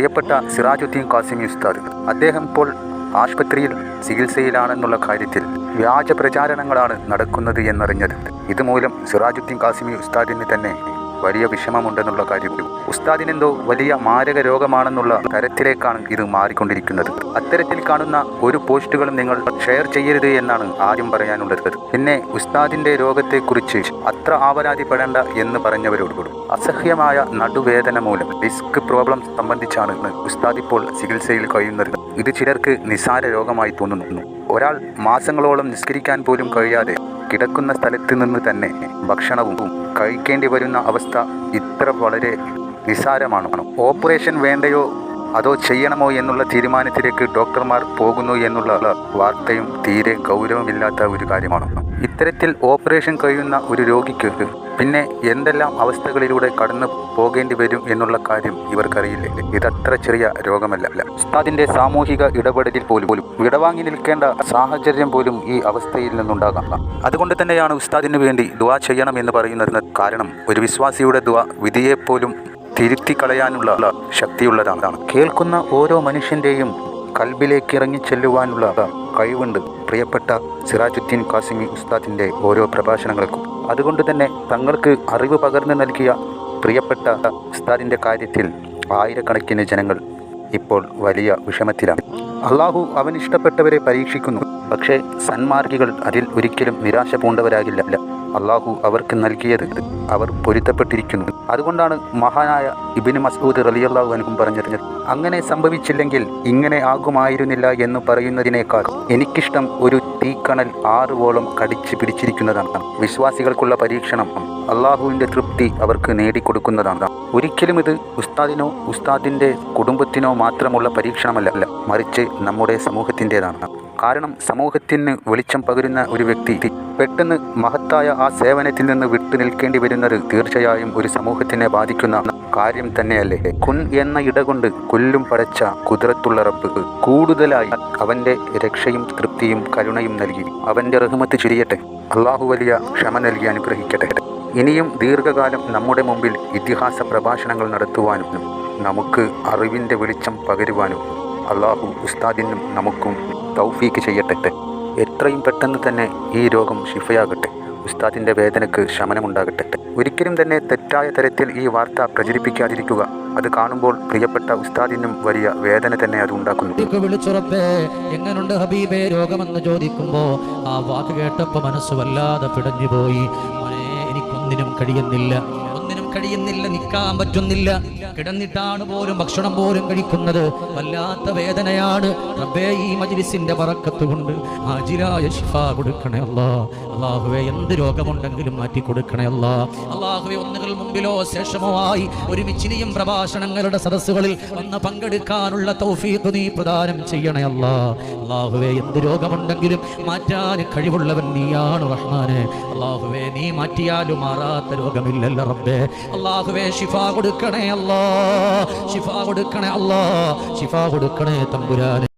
പ്രിയപ്പെട്ട സിറാജുദ്ദീൻ കാസിമി ഉസ്താദ്. അദ്ദേഹം ഇപ്പോൾ ആശുപത്രിയിൽ ചികിത്സയിലാണെന്നുള്ള കാര്യത്തിൽ വ്യാജ പ്രചാരണങ്ങളാണ് നടക്കുന്നത് എന്നറിഞ്ഞത്. ഇതുമൂലം സിറാജുദ്ദീൻ കാസിമി ഉസ്താദിന് തന്നെ വലിയ വിഷമമുണ്ടെന്നുള്ള കാര്യം ഉസ്താദിനെന്തോ വലിയ മാരക രോഗമാണെന്നുള്ള തരത്തിലേക്കാണ് ഇത് മാറിക്കൊണ്ടിരിക്കുന്നത്. അത്തരത്തിൽ കാണുന്ന ഒരു പോസ്റ്റുകളും നിങ്ങൾ ഷെയർ ചെയ്യരുത് എന്നാണ് ആദ്യം പറയാനുള്ളത്. പിന്നെ ഉസ്താദിന്റെ രോഗത്തെക്കുറിച്ച് അത്ര ആവരാതിപ്പെടേണ്ട എന്ന് പറഞ്ഞവരോട് കൂടും. അസഹ്യമായ നടുവേദന മൂലം ഡിസ്ക് പ്രോബ്ലം സംബന്ധിച്ചാണ് ഉസ്താദ് ഇപ്പോൾ ചികിത്സയിൽ കഴിയുന്നത്. ഇത് ചിലർക്ക് നിസാര രോഗമായി തോന്നുന്നു. ഒരാൾ മാസങ്ങളോളം നിസ്കരിക്കാൻ പോലും കഴിയാതെ കിടക്കുന്ന സ്ഥലത്ത് നിന്ന് തന്നെ ഭക്ഷണവും കഴിക്കേണ്ടി വരുന്ന അവസ്ഥ ഇത്ര വളരെ നിസ്സാരമാണ്. ഓപ്പറേഷൻ വേണ്ടയോ? അതോ ചെയ്യണമോ എന്നുള്ള തീരുമാനത്തിലേക്ക് ഡോക്ടർമാർ പോകുന്നു എന്നുള്ള വാർത്തയും തീരെ ഗൗരവമില്ലാത്ത ഒരു കാര്യമാണ്. ഇത്തരത്തിൽ ഓപ്പറേഷൻ കഴിയുന്ന ഒരു രോഗിക്ക് പിന്നെ എന്തെല്ലാം അവസ്ഥകളിലൂടെ കടന്നു പോകേണ്ടി വരും എന്നുള്ള കാര്യം ഇവർക്കറിയില്ലേ. ഇതത്ര ചെറിയ രോഗമല്ല. ഉസ്താദിന്റെ സാമൂഹിക ഇടപെടലിൽ പോലും പോലും വിടവാങ്ങി നിൽക്കേണ്ട സാഹചര്യം പോലും ഈ അവസ്ഥയിൽ നിന്നുണ്ടാകാം. അതുകൊണ്ട് തന്നെയാണ് ഉസ്താദിന് വേണ്ടി ദുവാ ചെയ്യണം എന്ന് പറയുന്നതിന് കാരണം ഒരു വിശ്വാസിയുടെ ദുവാ വിധിയെപ്പോലും തിരുത്തി കളയാനുള്ള ശക്തിയുള്ളതാണ്. കേൾക്കുന്ന ഓരോ മനുഷ്യന്റെയും കൽബിലേക്ക് ഇറങ്ങി ചെല്ലുവാനുള്ള കഴിവുണ്ട്. പ്രിയപ്പെട്ട സിറാജുദ്ദീൻ കാസിമി ഉസ്താദിന്റെ ഓരോ പ്രഭാഷണങ്ങൾക്കും. അതുകൊണ്ട് തന്നെ തങ്ങൾക്ക് അറിവ് പകർന്നു നൽകിയ പ്രിയപ്പെട്ട ഉസ്താദിന്റെ കാര്യത്തിൽ ആയിരക്കണക്കിന് ജനങ്ങൾ ഇപ്പോൾ വലിയ വിഷമത്തിലാണ്. അള്ളാഹു അവൻ ഇഷ്ടപ്പെട്ടവരെ പരീക്ഷിക്കുന്നു. പക്ഷേ സന്മാർഗികൾ അതിൽ ഒരിക്കലും നിരാശ പൂണ്ടവരാകില്ല. അള്ളാഹു അവർക്ക് നൽകിയത് അവർ പൊരുത്തപ്പെട്ടിരിക്കുന്നു. അതുകൊണ്ടാണ് മഹാനായ ഇബിന് മസൂദ് റലിയല്ലാഹു അനുഭവം പറഞ്ഞിരുന്നത് അങ്ങനെ സംഭവിച്ചില്ലെങ്കിൽ ഇങ്ങനെ ആകുമായിരുന്നില്ല എന്ന് പറയുന്നതിനേക്കാൾ എനിക്കിഷ്ടം ഒരു തീക്കണൽ ആറുവോളം കടിച്ചു പിടിച്ചിരിക്കുന്നതാണ്. വിശ്വാസികൾക്കുള്ള പരീക്ഷണം അള്ളാഹുവിന്റെ തൃപ്തി അവർക്ക് നേടിക്കൊടുക്കുന്നതാണ്. ഒരിക്കലും ഇത് ഉസ്താദിനോ ഉസ്താദിന്റെ കുടുംബത്തിനോ മാത്രമുള്ള പരീക്ഷണമല്ല മറിച്ച് നമ്മുടെ സമൂഹത്തിന്റെതാണ്. കാരണം സമൂഹത്തിന് വെളിച്ചം പകരുന്ന ഒരു വ്യക്തി പെട്ടെന്ന് മഹത്തായ ആ സേവനത്തിൽ നിന്ന് വിട്ടു നിൽക്കേണ്ടി വരുന്നത് തീർച്ചയായും ഒരു സമൂഹത്തിനെ ബാധിക്കുന്ന കാര്യം തന്നെയല്ലേ? കുൻ എന്ന ഇടകൊണ്ട് കൊല്ലും പടച്ച കുതിരത്തുള്ള റബ്ബ് കൂടുതലായി അവന്റെ രക്ഷയും തൃപ്തിയും കരുണയും നൽകി. അവന്റെ റഹ്മത്ത് ചിരിയട്ടെ. അള്ളാഹു വലിയ ക്ഷമ നൽകി അനുഗ്രഹിക്കട്ടെ. ഇനിയും ദീർഘകാലം നമ്മുടെ മുമ്പിൽ ഇതിഹാസ പ്രഭാഷണങ്ങൾ നടത്തുവാനും നമുക്ക് അറിവിന്റെ വെളിച്ചം പകരുവാനും അള്ളാഹു ഉസ്താദിനും നമുക്കും തൗഫീക്ക് ചെയ്യട്ടെ. എത്രയും പെട്ടെന്ന് തന്നെ ഈ രോഗം ഷിഫയാകട്ടെ ഉസ്താദിന്റെ വേദനയ്ക്ക് ശമനമുണ്ടാകട്ടെ. ഒരിക്കലും തന്നെ തെറ്റായ തരത്തിൽ ഈ വാർത്ത പ്രചരിപ്പിക്കാതിരിക്കുക. അത് കാണുമ്പോൾ പ്രിയപ്പെട്ട ഉസ്താദിനും വലിയ വേദന തന്നെ അത് ഉണ്ടാക്കുന്നു. വിളിച്ചുറപ്പേ ഹബീബേ രോഗമെന്ന് ചോദിക്കുമ്പോൾ ആ വാക്ക് കേട്ടപ്പോൾ മനസ്സ് വല്ലാതെ പിടഞ്ഞുപോയി. എനിക്കൊന്നിനും കഴിയുന്നില്ല. കഴിയുന്നില്ല നിൽക്കാൻ പറ്റുന്നില്ല. കിടന്നിട്ടാണ് പോലും ഭക്ഷണം പോലും കഴിക്കുന്നത്. വല്ലാത്ത വേദനയാണ്. റബ്ബേ ഈ മജ്ലിസിന്റെ പറക്കത്ത് കൊണ്ട് ഹാജിരായ ശിഫ കൊടുക്കണേ അല്ലാ. അള്ളാഹുവെ എന്ത് രോഗമുണ്ടെങ്കിലും മാറ്റി കൊടുക്കണേ അല്ലാ. അള്ളാഹുവെ ഒന്നുകൾ മുമ്പിലോ ശേഷമോ ആയി ഒരുമിച്ചിനിയും പ്രഭാഷണങ്ങളുടെ സദസ്സുകളിൽ വന്ന് പങ്കെടുക്കാനുള്ള തൗഫീഖ് നീ പ്രദാനം ചെയ്യണേ അല്ലാ. അള്ളാഹുവെ എന്ത് രോഗമുണ്ടെങ്കിലും മാറ്റാൻ കഴിവുള്ളവൻ നീയാണ് റഹ്മാനെ. അള്ളാഹുവെ നീ മാറ്റിയാലും മാറാത്ത രോഗമില്ലല്ലോ റബ്ബേ. അള്ളാഹുവെ ഷിഫ കൊടുക്കണേ അല്ലാ. ഷിഫ കൊടുക്കണേ അല്ലാ. ഷിഫ കൊടുക്കണേ തമ്പുരാനെ.